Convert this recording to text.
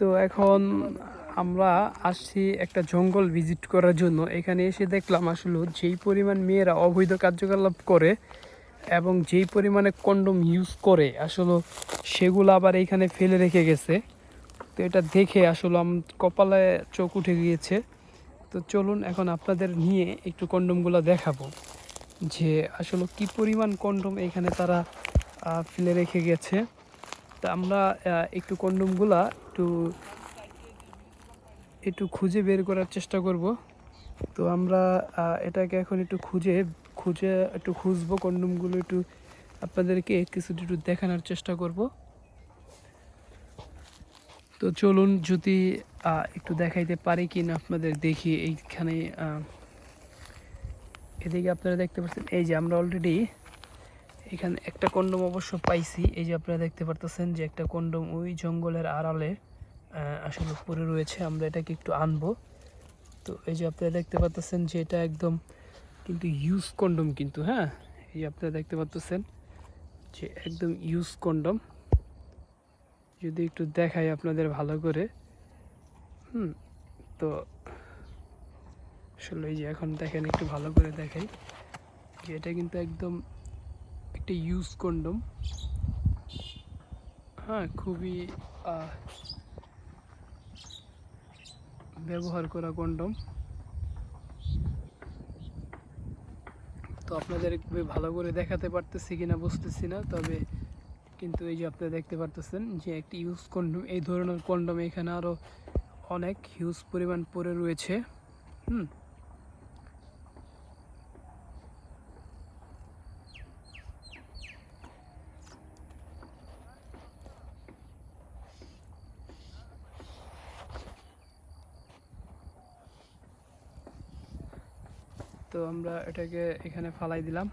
তো এখন আমরা আসছি একটা জঙ্গল ভিজিট করার জন্য। এখানে এসে দেখলাম আসলে যেই পরিমাণ মেয়েরা অবৈধ কার্যকলাপ করে এবং যেই পরিমাণে কন্ডম ইউজ করে, আসলে সেগুলো আবার এখানে ফেলে রেখে গেছে। তো এটা দেখে আসলে আম কপালে চোখ উঠে গিয়েছে। তো চলুন এখন আপনাদের নিয়ে একটু কন্ডমগুলো দেখাবো। যে আসলে কি পরিমাণ কন্ডম এখানে তারা ফেলে রেখে গেছে। তা আমরা একটু কন্ডমগুলা একটু একটু খুঁজে বের করার চেষ্টা করব। তো আমরা এটাকে এখন একটু খুঁজে খুঁজে একটু খুঁজবো, কন্ডমগুলো একটু আপনাদেরকে কিছু একটু দেখানোর চেষ্টা করব। তো চলুন যদি একটু দেখাইতে পারি কি না আপনাদের দেখি এইখানে এদিকে আপনারা দেখতে পাচ্ছেন, এই যে আমরা অলরেডি এখানে একটা কন্ডম অবশ্য পাইছি। এই যে আপনারা দেখতে পারতেছেন যে একটা কন্ডম ওই জঙ্গলের আড়ালে আসলে পড়ে রয়েছে। আমরা এটাকে একটু আনব। তো এই যে আপনারা দেখতে পাচ্তেছেন যে এটা একদম কিন্তু ইউজ কন্ডম কিন্তু হ্যাঁ? এই যে আপনারা দেখতে পাচ্তেছেন যে একদম ইউজ কন্ডম। যদি একটু দেখাই আপনাদের ভালো করে। হুম, তো আসলে এই যে এখন দেখেন, একটু ভালো করে দেখাই যে এটা কিন্তু একদম একটা ইউজ কন্ডম হ্যাঁ খুবই ব্যবহার করা কন্ডম তো আপনাদের খুবই ভালো করে দেখাতে পারতেছি কিনা বুঝতেছি না, তবে কিন্তু এই যে আপনারা দেখতে পারতেছেন যে একটি ইউজ কন্ডম এই ধরনের কন্ডম এখানে আরও অনেক হিউজ পরিমাণ পড়ে রয়েছে। হুম। তো আমরা এটাকে এখানে ফালাই দিলাম।